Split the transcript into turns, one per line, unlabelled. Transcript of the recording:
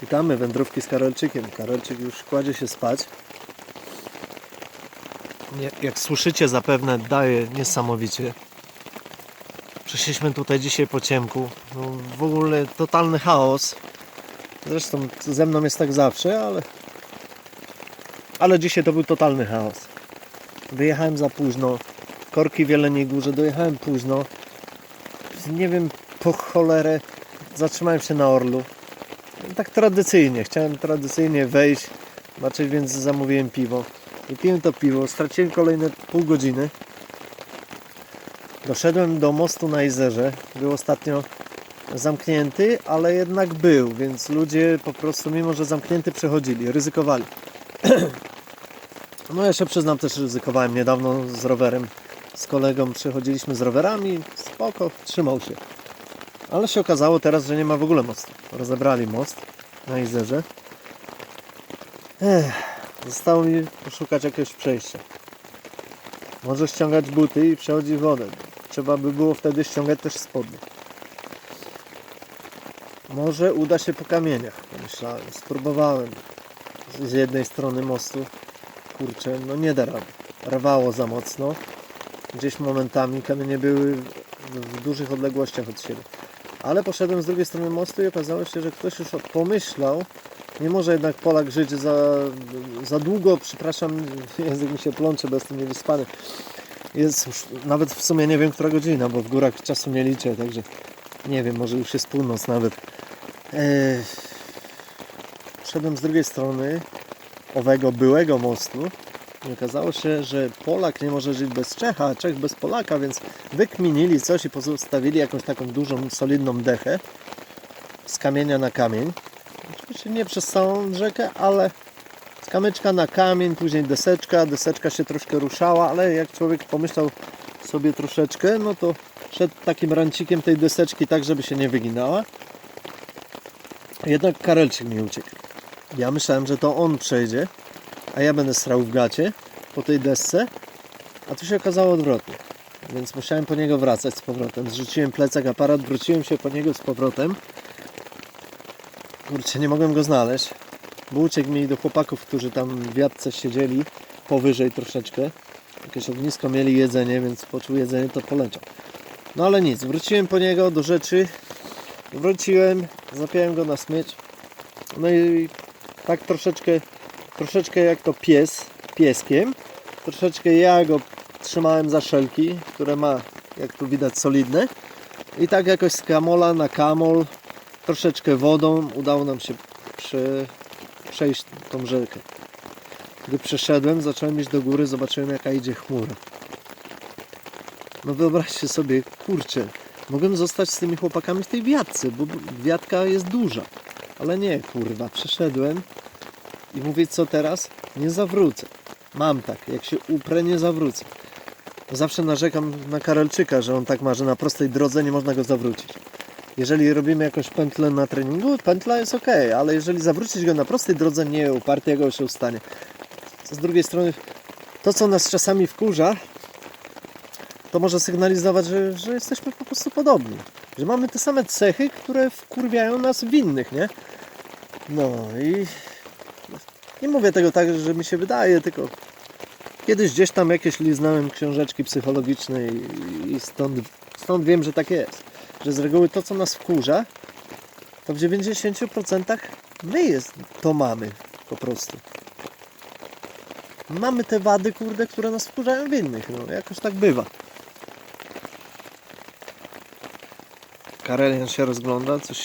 Witamy wędrówki z Karolczykiem. Karolczyk już kładzie się spać. Jak słyszycie zapewne daje niesamowicie. Przyszliśmy tutaj dzisiaj po ciemku. No, w ogóle totalny chaos. Zresztą ze mną jest tak zawsze, ale ale dzisiaj to był totalny chaos. Wyjechałem za późno. Korki w Jeleniej Górze dojechałem późno. Nie wiem po cholerę zatrzymałem się na Orlu. Tak tradycyjnie, chciałem tradycyjnie wejść, zobaczyć, więc zamówiłem piwo. Wypiłem to piwo, straciłem kolejne pół godziny. Doszedłem do mostu na Izerze. Był ostatnio zamknięty, ale jednak był, więc ludzie po prostu, mimo że zamknięty, przechodzili, ryzykowali. No ja się przyznam, też ryzykowałem niedawno z rowerem. Z kolegą przechodziliśmy z rowerami, spoko, trzymał się. Ale się okazało teraz, że nie ma w ogóle mostu. Rozebrali most na Izerze. Ech, zostało mi poszukać jakiegoś przejścia. Może ściągać buty i przechodzić wodę. Trzeba by było wtedy ściągać też spodnie. Może uda się po kamieniach, pomyślałem. Spróbowałem z jednej strony mostu. Kurczę, no nie da rady. Rwało za mocno. Gdzieś momentami kamienie były w, dużych odległościach od siebie. Ale poszedłem z drugiej strony mostu i okazało się, że ktoś już pomyślał, nie może jednak Polak żyć za, za długo, przepraszam, język mi się plącze, bo jestem niewyspany. Jest już, nawet w sumie nie wiem, która godzina, bo w górach czasu nie liczę, także nie wiem, może już jest północ nawet. Eee, szedłem z drugiej strony owego byłego mostu i okazało się, że Polak nie może żyć bez Czecha, a Czech bez Polaka, więc wykminili coś i pozostawili jakąś taką dużą, solidną dechę z kamienia na kamień. Oczywiście nie przez całą rzekę, ale z kamyczka na kamień, później deseczka, deseczka się troszkę ruszała, ale jak człowiek pomyślał sobie troszeczkę, no to szedł takim rancikiem tej deseczki tak, żeby się nie wyginała. Jednak Karelczyk mi uciekł. Ja myślałem, że to on przejdzie, a ja będę strał w gacie po tej desce, a tu się okazało odwrotnie. Więc musiałem po niego wracać z powrotem. Zrzuciłem plecak, aparat, wróciłem się po niego z powrotem. Kurczę, nie mogłem go znaleźć. Bo uciekł mi do chłopaków, którzy tam w jadce siedzieli powyżej troszeczkę. Jakieś ognisko mieli jedzenie, więc poczuł jedzenie, to poleciał. No ale nic, wróciłem po niego do rzeczy. Wróciłem, zapiąłem go na smycz. No i tak troszeczkę, troszeczkę jak to pies, pieskiem. Troszeczkę ja go trzymałem za szelki, które ma, jak tu widać, solidne. I tak jakoś z kamola na kamol, troszeczkę wodą udało nam się prze, przejść tą rzekę. Gdy przeszedłem, zacząłem iść do góry, zobaczyłem jaka idzie chmura. No wyobraźcie sobie, kurczę, mogłem zostać z tymi chłopakami w tej wiatce, bo wiatka jest duża. Ale nie, kurwa, przeszedłem i mówię, co teraz? Nie zawrócę. Mam tak, jak się uprę, nie zawrócę. Zawsze narzekam na Karolczyka, że on tak ma, że na prostej drodze nie można go zawrócić. Jeżeli robimy jakąś pętlę na treningu, pętla jest ok, ale jeżeli zawrócić go na prostej drodze, nie upartego się ustanie. Z drugiej strony, to co nas czasami wkurza, to może sygnalizować, że, że jesteśmy po prostu podobni. Że mamy te same cechy, które wkurwiają nas w innych, nie? No i nie mówię tego tak, że mi się wydaje, tylko kiedyś gdzieś tam jakieś liznałem książeczki psychologiczne i, stąd, stąd wiem, że tak jest. Że z reguły to, co nas wkurza, to w 90% my jest, to mamy po prostu. Mamy te wady, kurde, które nas wkurzają w innych. No, jakoś tak bywa. Karelian się rozgląda, coś się